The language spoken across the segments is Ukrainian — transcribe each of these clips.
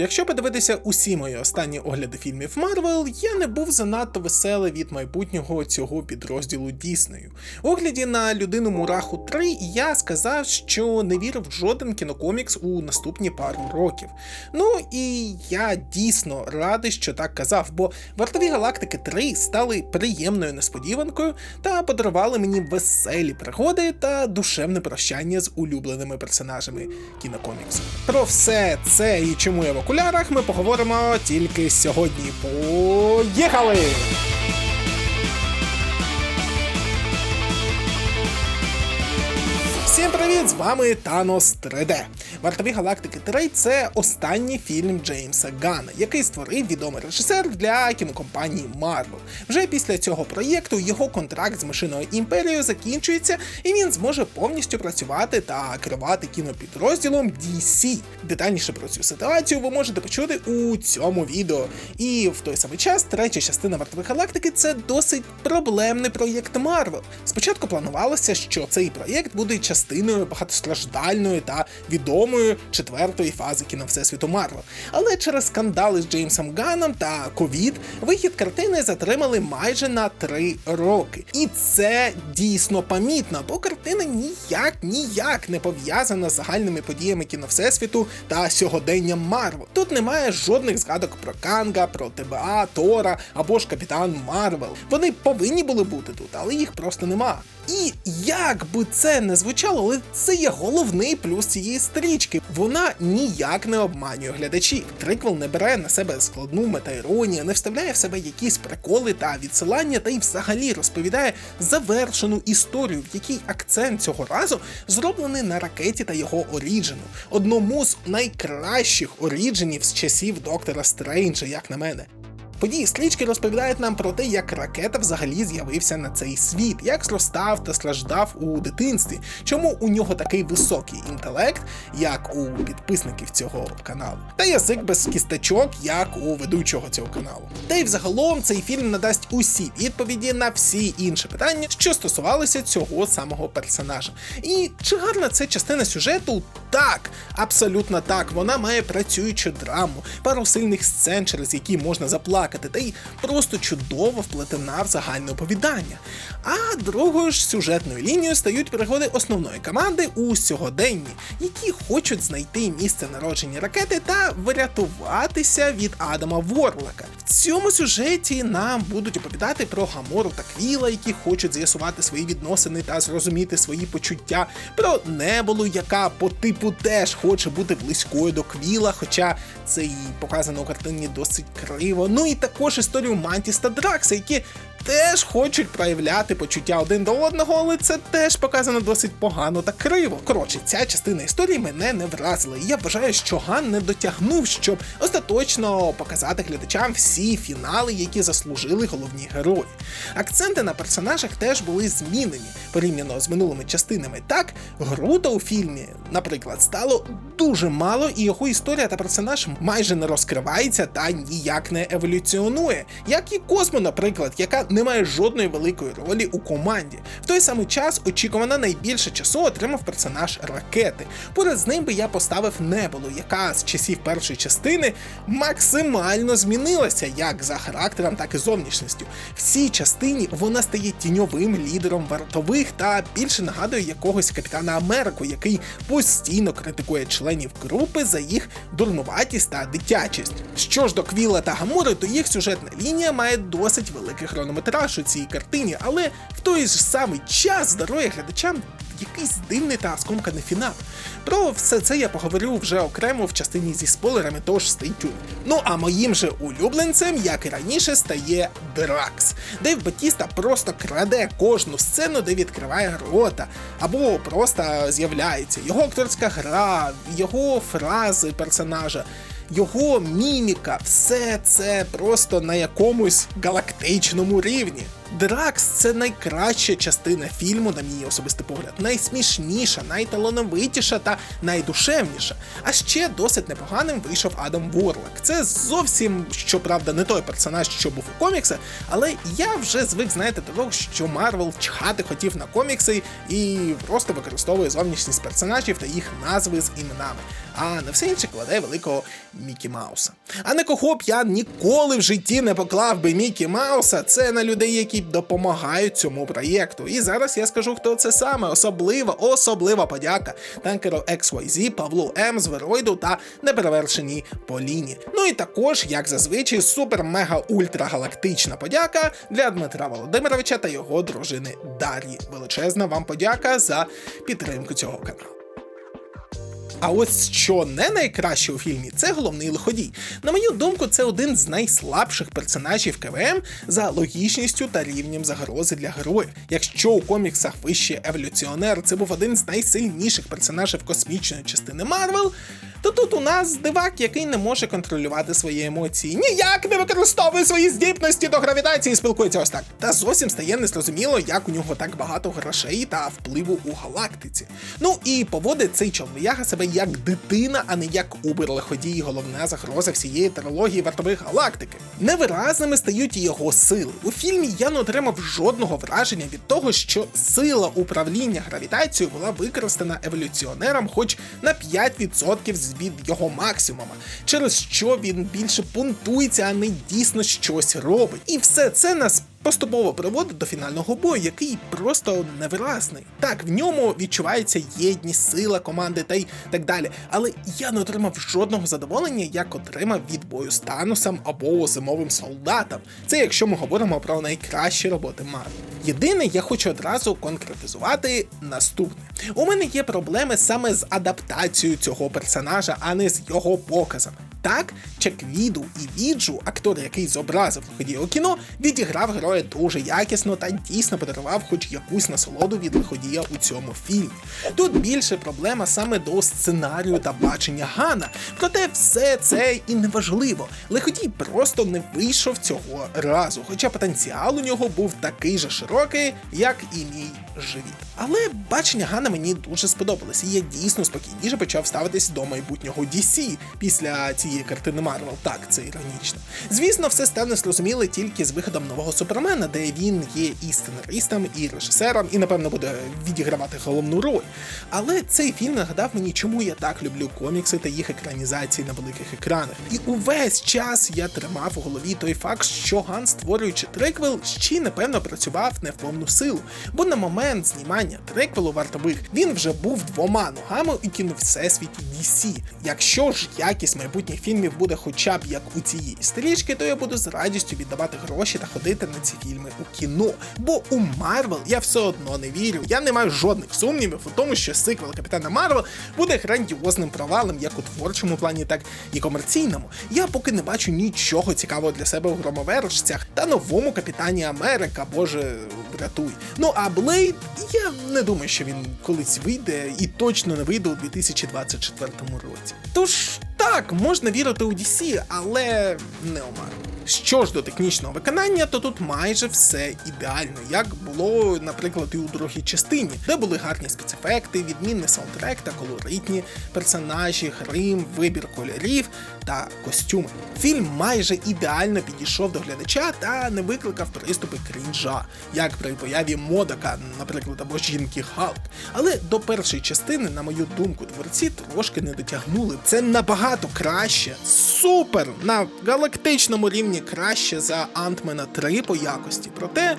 Якщо подивитися усі мої останні огляди фільмів Марвел, я не був занадто веселий від майбутнього цього підрозділу Діснею. У огляді на людину Мураху 3 я сказав, що не вірив в жоден кінокомікс у наступні пару років. Ну і я дійсно радий, що так казав, бо вартові галактики 3 стали приємною несподіванкою та подарували мені веселі пригоди та душевне прощання з улюбленими персонажами кінокоміксу. Про все це і чому я в окулярах ми поговоримо тільки сьогодні. Поїхали! Всім привіт! З вами Танос 3D. Вартові галактики 3 це останній фільм Джеймса Гана, який створив відомий режисер для кінокомпанії Marvel. Вже після цього проєкту його контракт з машиною імперією закінчується, і він зможе повністю працювати та керувати кінопідрозділом DC. Детальніше про цю ситуацію ви можете почути у цьому відео. І в той самий час третя частина Вартових галактики це досить проблемний проєкт Marvel. Спочатку планувалося, що цей проєкт буде частиною багатостраждальної та відомої четвертої фази кіно Всесвіту Марвел. Але через скандали з Джеймсом Ганном та ковід вихід картини затримали майже на три роки. І це дійсно помітно, бо картина ніяк ніяк не пов'язана з загальними подіями кіно Всесвіту та сьогоденням Марвел. Тут немає жодних згадок про Канга, про ТБА, Тора або ж Капітан Марвел. Вони повинні були бути тут, але їх просто нема. І як би це не звучало, але це є головний плюс цієї стрічки. Вона ніяк не обманює глядачів. Триквел не бере на себе складну метаіронію, не вставляє в себе якісь приколи та відсилання, та й взагалі розповідає завершену історію, в якій акцент цього разу зроблений на ракеті та його оріджену, одному з найкращих орідженів з часів доктора Стрейнджа, як на мене. Події стрічки розповідають нам про те, як ракета взагалі з'явився на цей світ, як зростав та страждав у дитинстві, чому у нього такий високий інтелект, як у підписників цього каналу, та язик без кісточок, як у ведучого цього каналу. Та й взагалом цей фільм надасть усі відповіді на всі інші питання, що стосувалися цього самого персонажа. І чи гарна це частина сюжету? Так, абсолютно так. Вона має працюючу драму, пару сильних сцен, через які можна заплакати та й просто чудово вплетена в загальне оповідання. А другою ж сюжетною лінією стають пригоди основної команди у сьогоденні, які хочуть знайти місце народження ракети та врятуватися від Адама Ворлока. В цьому сюжеті нам будуть оповідати про Гамору та Квіла, які хочуть з'ясувати свої відносини та зрозуміти свої почуття, про Небулу, яка по типу теж хоче бути близькою до Квіла, хоча це і показано у картині досить криво. Ну і також історію Мантіс та Дракса, які теж хочуть проявляти почуття один до одного, але це теж показано досить погано та криво. Коротше, ця частина історії мене не вразила, і я вважаю, що Ган не дотягнув, щоб остаточно показати глядачам всі фінали, які заслужили головні герої. Акценти на персонажах теж були змінені порівняно з минулими частинами. Так, Грута у фільмі, наприклад, стало дуже мало, і його історія та персонаж майже не розкривається та ніяк не еволюціонує, як і Космо, наприклад, яка не має жодної великої ролі у команді. В той самий час очікувано найбільше часу отримав персонаж ракети. Поряд з ним би я поставив Небулу, яка з часів першої частини максимально змінилася як за характером, так і зовнішністю. В цій частині вона стає тіньовим лідером вартових та більше нагадує якогось капітана Америку, який постійно критикує членів групи за їх дурнуватість та дитячість. Що ж до Квіла та Гамури, то їх сюжетна лінія має досить великий хронометраж у цій картині, але в той же самий час дарує глядачам якийсь дивний та скомканий фінал. Про все це я поговорю вже окремо в частині зі спойлерами, тож stay. Ну а моїм же улюбленцем, як і раніше, стає Дракс. Дейв Батіста просто краде кожну сцену, де відкриває рота, або просто з'являється. Його акторська гра, його фрази персонажа. Його міміка, все це просто на якомусь галактичному рівні. Дракс це найкраща частина фільму, на мій особистий погляд, найсмішніша, найталановитіша та найдушевніша. А ще досить непоганим вийшов Адам Ворлок. Це зовсім, щоправда, не той персонаж, що був у коміксах, але я вже звик знаєте до того, що Марвел чхати хотів на комікси і просто використовує зовнішність персонажів та їх назви з іменами. А на все інше кладе великого Мікі Мауса. А на кого б я ніколи в житті не поклав би Мікі Мауса, це на людей, які допомагають цьому проєкту. І зараз я скажу, хто це саме. Особлива, особлива подяка танкеру XYZ, Павлу М, Звероїду та неперевершеній Поліні. Ну і також, як зазвичай, супер-мега-ультрагалактична подяка для Дмитра Володимировича та його дружини Дар'ї. Величезна вам подяка за підтримку цього каналу. А ось що не найкраще у фільмі, це головний лиходій. На мою думку, це один з найслабших персонажів КВМ за логічністю та рівнем загрози для героїв. Якщо у коміксах вище еволюціонер це був один з найсильніших персонажів космічної частини Марвел. То тут у нас дивак, який не може контролювати свої емоції, ніяк не використовує свої здібності до гравітації, спілкується ось так. Та зовсім стає незрозуміло, як у нього так багато грошей та впливу у галактиці. Ну і поводить цей чолов'яга себе як дитина, а не як убер-лиходій, головна загроза всієї трилогії вартових галактики. Невиразними стають і його сили. У фільмі я не отримав жодного враження від того, що сила управління гравітацією була використана еволюціонером хоч на 5% з від його максимума, через що він більше пунктується, а не дійсно щось робить. І все це нас поступово приводить до фінального бою, який просто невиразний. Так, в ньому відчувається єдність, сила команди та й так далі. Але я не отримав жодного задоволення, як отримав від бою з Танусом або зимовим солдатом. Це якщо ми говоримо про найкращі роботи Марвел. Єдине, я хочу одразу конкретизувати наступне. У мене є проблеми саме з адаптацією цього персонажа, а не з його показами. Так, Чеквіду і Віджу, актор, який зобразив лиходія кіно, відіграв героя дуже якісно та дійсно подарував хоч якусь насолоду від лиходія у цьому фільмі. Тут більше проблема саме до сценарію та бачення Гана. Проте все це і не важливо. Лиходій просто не вийшов цього разу, хоча потенціал у нього був такий же широкий, як і мій живіт. Але бачення Гана мені дуже сподобалось, і я дійсно спокійніше почав ставитись до майбутнього DC після цієї картини Марвел. Так, це іронічно. Звісно, все стане зрозуміло тільки з виходом нового супермена, де він є і сценаристом, і режисером, і напевно буде відігравати головну роль. Але цей фільм нагадав мені, чому я так люблю комікси та їх екранізації на великих екранах. І увесь час я тримав у голові той факт, що Ган, створюючи триквел, ще напевно працював не в повну силу. Бо на момент знімання триквелу вартових він вже був двома ногами у кіновсесвіті DC. Якщо ж якість майбутніх фільмів буде хоча б як у цієї стрічки, то я буду з радістю віддавати гроші та ходити на ці фільми у кіно. Бо у Марвел я все одно не вірю. Я не маю жодних сумнівів у тому, що сиквел Капітана Марвел буде грандіозним провалом як у творчому плані, так і комерційному. Я поки не бачу нічого цікавого для себе у громовержцях та новому капітані Америка, боже, врятуй. Ну а Блейд, я не думаю, що він колись вийде і точно не вийде у 2024 році. Тож так, можна вірити у DC, але не Marvel. Що ж до технічного виконання, то тут майже все ідеально, як було, наприклад, і у другій частині, де були гарні спецефекти, відмінний саундтрек та колоритні персонажі, грим, вибір кольорів та костюми. Фільм майже ідеально підійшов до глядача та не викликав приступи крінжа, як при появі Модака, наприклад, або жінки Халк. Але до першої частини, на мою думку, творці трошки не дотягнули. Це набагато краще, супер на галактичному рівні краще за Антмена 3 по якості. Проте,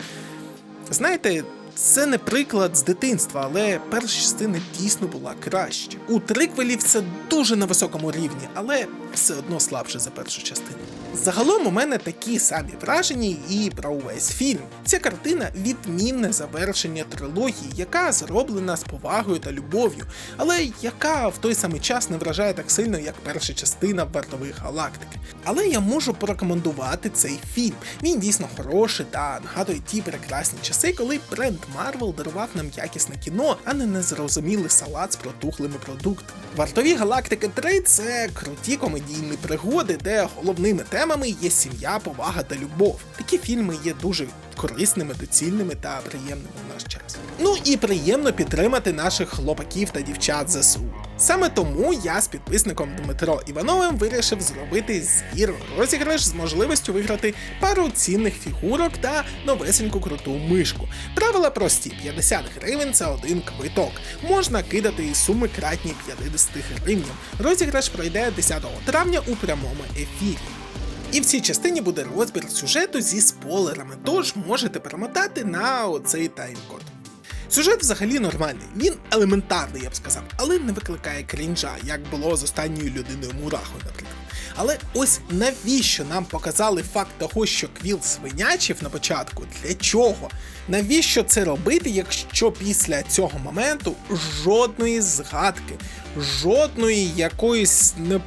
знаєте. Це не приклад з дитинства, але перша частина дійсно була краще. У триквелі все дуже на високому рівні, але все одно слабше за першу частину. Загалом у мене такі самі враження і про увесь фільм. Ця картина відмінне завершення трилогії, яка зроблена з повагою та любов'ю, але яка в той самий час не вражає так сильно, як перша частина вартових галактики. Але я можу порекомендувати цей фільм. Він дійсно хороший та нагадує ті прекрасні часи, коли бренд Марвел дарував нам якісне кіно, а не незрозумілий салат з протухлими продуктами. Вартові галактики 3 це круті комедійні пригоди, де головними темами є сім'я, повага та любов. Такі фільми є дуже корисними, доцільними та приємними в наш час. Ну і приємно підтримати наших хлопаків та дівчат ЗСУ. Саме тому я з підписником Дмитро Івановим вирішив зробити збір розіграш з можливістю виграти пару цінних фігурок та новесеньку круту мишку. Правила прості: 50 гривень це один квиток. Можна кидати і суми кратні 50 гривням. Розіграш пройде 10 травня у прямому ефірі. І в цій частині буде розбір сюжету зі спойлерами, тож можете перемотати на оцей таймкод. Сюжет взагалі нормальний, він елементарний, я б сказав, але не викликає крінжа, як було з останньою людиною Мурахою, наприклад. Але ось навіщо нам показали факт того, що Квіл свинячив на початку? Для чого? Навіщо це робити, якщо після цього моменту жодної згадки, жодної якоїсь не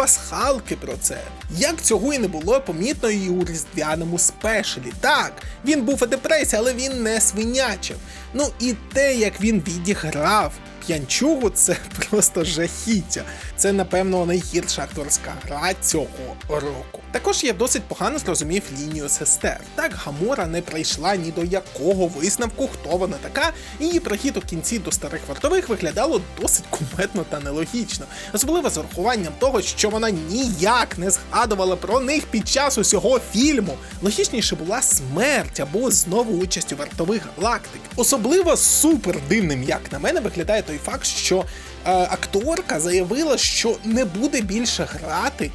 пасхалки про це. Як цього і не було помітно і у різдвяному спешелі. Так, він був у депресії, але він не свинячив. Ну і те, як він відіграв п'янчугу, це просто жахіття. Це, напевно, найгірша акторська гра цього року. Також я досить погано зрозумів лінію сестер. Так Гамора не прийшла ні до якого висновку, хто вона така, і її прихід у кінці до старих вартових виглядало досить куметно та нелогічно, особливо з урахуванням того, що вона ніяк не згадувала про них під час усього фільму. Логічніше була смерть або знову участь у вартових галактик. Особливо супер дивним, як на мене, виглядає той факт, що е, акторка заявила, що не буде більше грати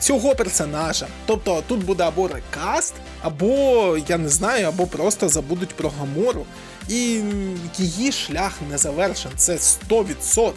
цього персонажа. Тобто тут буде або рекаст, або я не знаю, або просто забудуть про Гамору. І її шлях не завершен. Це 100%.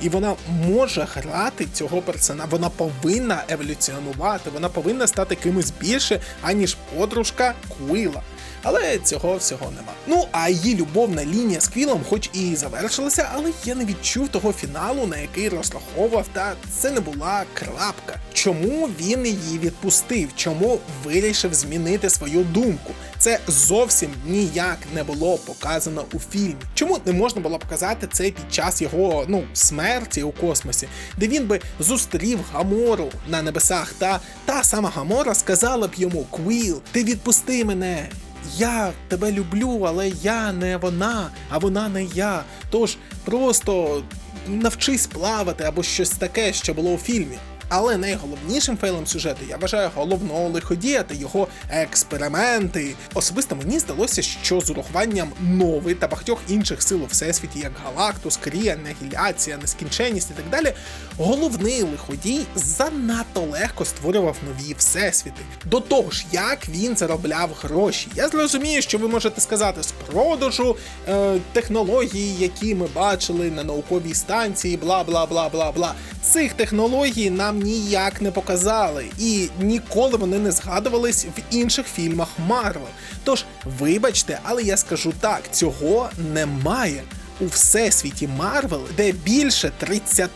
І вона може грати цього персонажа. Вона повинна еволюціонувати, вона повинна стати кимось більше, аніж подружка Куїла. Але цього всього нема. Ну а її любовна лінія з Квілом, хоч і завершилася, але я не відчув того фіналу, на який розраховував, та це не була крапка. Чому він її відпустив? Чому вирішив змінити свою думку? Це зовсім ніяк не було показано у фільмі. Чому не можна було показати це під час його ну смерті у космосі, де він би зустрів Гамору на небесах, та та сама Гамора сказала б йому: Квіл, ти відпусти мене. Я тебе люблю, але я не вона, а вона не я. Тож просто навчись плавати або щось таке, що було у фільмі. Але найголовнішим фейлом сюжету я вважаю головного лиходія та його експерименти. Особисто мені здалося, що з урахуванням нови та багатьох інших сил у всесвіті, як Галактус, Крі, Анігіляція, нескінченність і так далі, головний лиходій занадто легко створював нові всесвіти. До того ж, як він заробляв гроші. Я зрозумію, що ви можете сказати з продажу е, технології, які ми бачили на науковій станції, бла бла бла бла бла. Цих технологій нам ніяк не показали, і ніколи вони не згадувались в інших фільмах Марвел. Тож, вибачте, але я скажу так: цього немає у всесвіті Марвел, де більше 30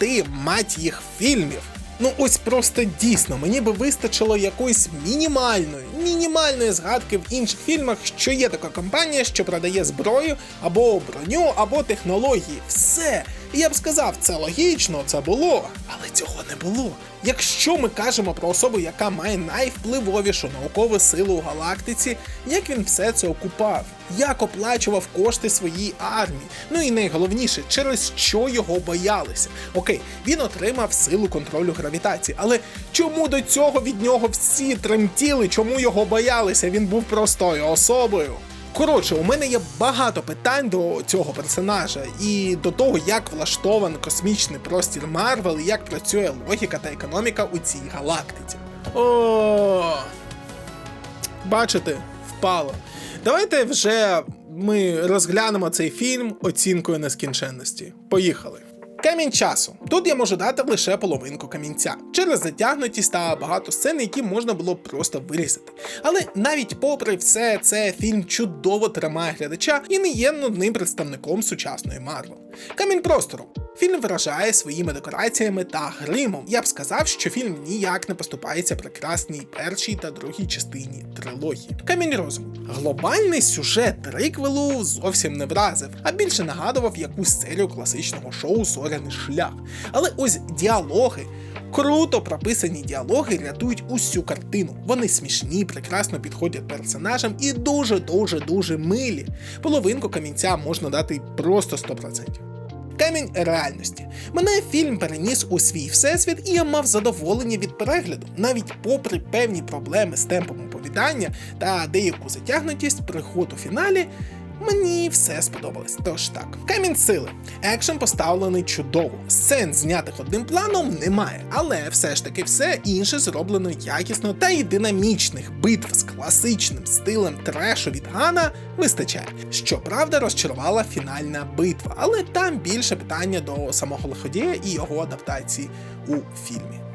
мать їх фільмів. Ну ось просто дійсно, мені би вистачило якоїсь мінімальної, мінімальної згадки в інших фільмах, що є така компанія, що продає зброю або броню, або технології. Все. І я б сказав, це логічно, це було, але цього не було. Якщо ми кажемо про особу, яка має найвпливовішу наукову силу у галактиці, як він все це окупав, як оплачував кошти своїй армії. Ну і найголовніше, через що його боялися. Окей, він отримав силу контролю гравітації, але чому до цього від нього всі тремтіли? Чому його боялися? Він був простою особою. Коротше, у мене є багато питань до цього персонажа і до того, як влаштований космічний простір Марвел, і як працює логіка та економіка у цій галактиці. О, бачите, впало. Давайте вже ми розглянемо цей фільм оцінкою нескінченності. Поїхали. Камінь часу. Тут я можу дати лише половинку камінця через затягнутість та багато сцен, які можна було просто вирізати. Але навіть попри все, це фільм чудово тримає глядача і не є нудним представником сучасної Марвел. Камінь простору. Фільм вражає своїми декораціями та гримом. Я б сказав, що фільм ніяк не поступається прекрасній першій та другій частині трилогії. Камінь розуму. Глобальний сюжет триквелу зовсім не вразив, а більше нагадував якусь серію класичного шоу Зоряний шлях. Але ось діалоги. Круто прописані діалоги рятують усю картину. Вони смішні, прекрасно підходять персонажам і дуже дуже дуже милі. Половинку камінця можна дати просто 100%. Камінь реальності. Мене фільм переніс у свій всесвіт, і я мав задоволення від перегляду, навіть попри певні проблеми з темпом оповідання та деяку затягнутість приход у фіналі. Мені все сподобалось. Тож так, камінь сили. Екшен поставлений чудово. Сцен, знятих одним планом, немає, але все ж таки все інше зроблено якісно та й динамічних битв з класичним стилем трешу від Гана вистачає. Щоправда, розчарувала фінальна битва, але там більше питання до самого лиходія і його адаптації у фільмі.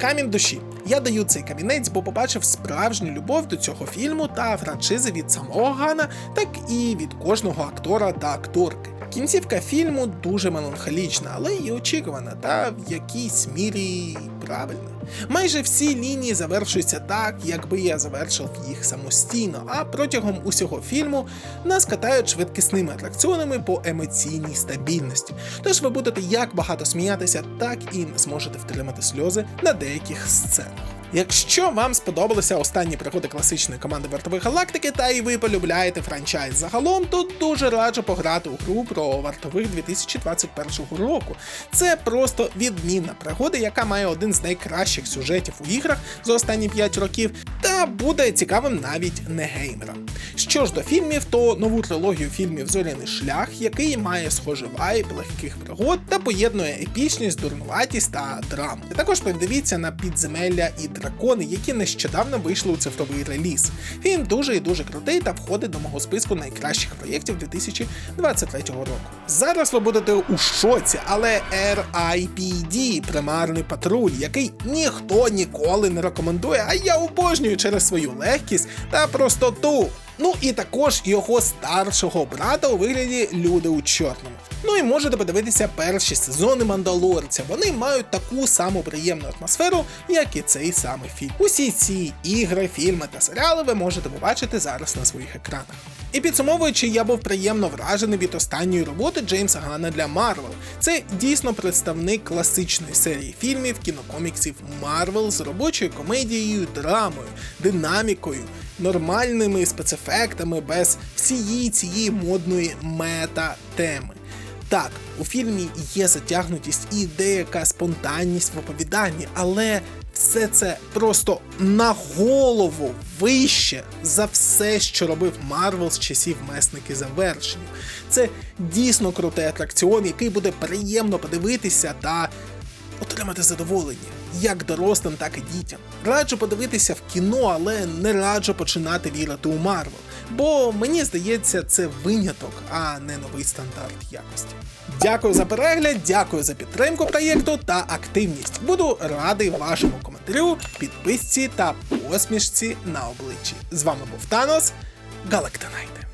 Камінь душі. Я даю цей камінець, бо побачив справжню любов до цього фільму та франшизи від самого Гана, так і від кожного актора та акторки. Кінцівка фільму дуже меланхолічна, але й очікувана, та в якійсь мірі правильна. Майже всі лінії завершуються так, якби я завершив їх самостійно, а протягом усього фільму нас катають швидкісними атракціонами по емоційній стабільності. Тож ви будете як багато сміятися, так і не зможете втримати сльози на деяких сценах. Якщо вам сподобалися останні пригоди класичної команди вартових галактики, та і ви полюбляєте франчайз загалом, то дуже раджу пограти у гру про вартових 2021 року. Це просто відмінна пригода, яка має один з найкращих сюжетів у іграх за останні 5 років, та буде цікавим навіть не геймерам. Що ж до фільмів, то нову трилогію фільмів Зоряний шлях, який має схожий вайб легких пригод та поєднує епічність, дурнуватість та драму. Також придивіться на підземелля і дракони, які нещодавно вийшли у цифровий реліз. Фільм дуже і дуже крутий та входить до мого списку найкращих проєктів 2023 року. Зараз ви будете у шоці, але RIPD – примарний патруль, який ніхто ніколи не рекомендує, а я обожнюю через свою легкість та простоту. Ну і також його старшого брата у вигляді люди у чорному. Ну і можете подивитися перші сезони Мандалорця. Вони мають таку саму приємну атмосферу, як і цей самий фільм. Усі ці ігри, фільми та серіали ви можете побачити зараз на своїх екранах. І підсумовуючи, я був приємно вражений від останньої роботи Джеймса Гана для Марвел. Це дійсно представник класичної серії фільмів, кінокоміксів Марвел з робочою комедією, драмою, динамікою, нормальними спецефектами без всієї цієї модної мета-теми. Так, у фільмі є затягнутість і деяка спонтанність в оповіданні, але все це просто на голову вище за все, що робив Марвел з часів месники завершення. Це дійсно крутий атракціон, який буде приємно подивитися та отримати задоволення. Як дорослим, так і дітям. Раджу подивитися в кіно, але не раджу починати вірити у Марвел. Бо мені здається, це виняток, а не новий стандарт якості. Дякую за перегляд, дякую за підтримку проєкту та активність. Буду радий вашому коментарю, підписці та посмішці на обличчі. З вами був Танос. Галактонайте.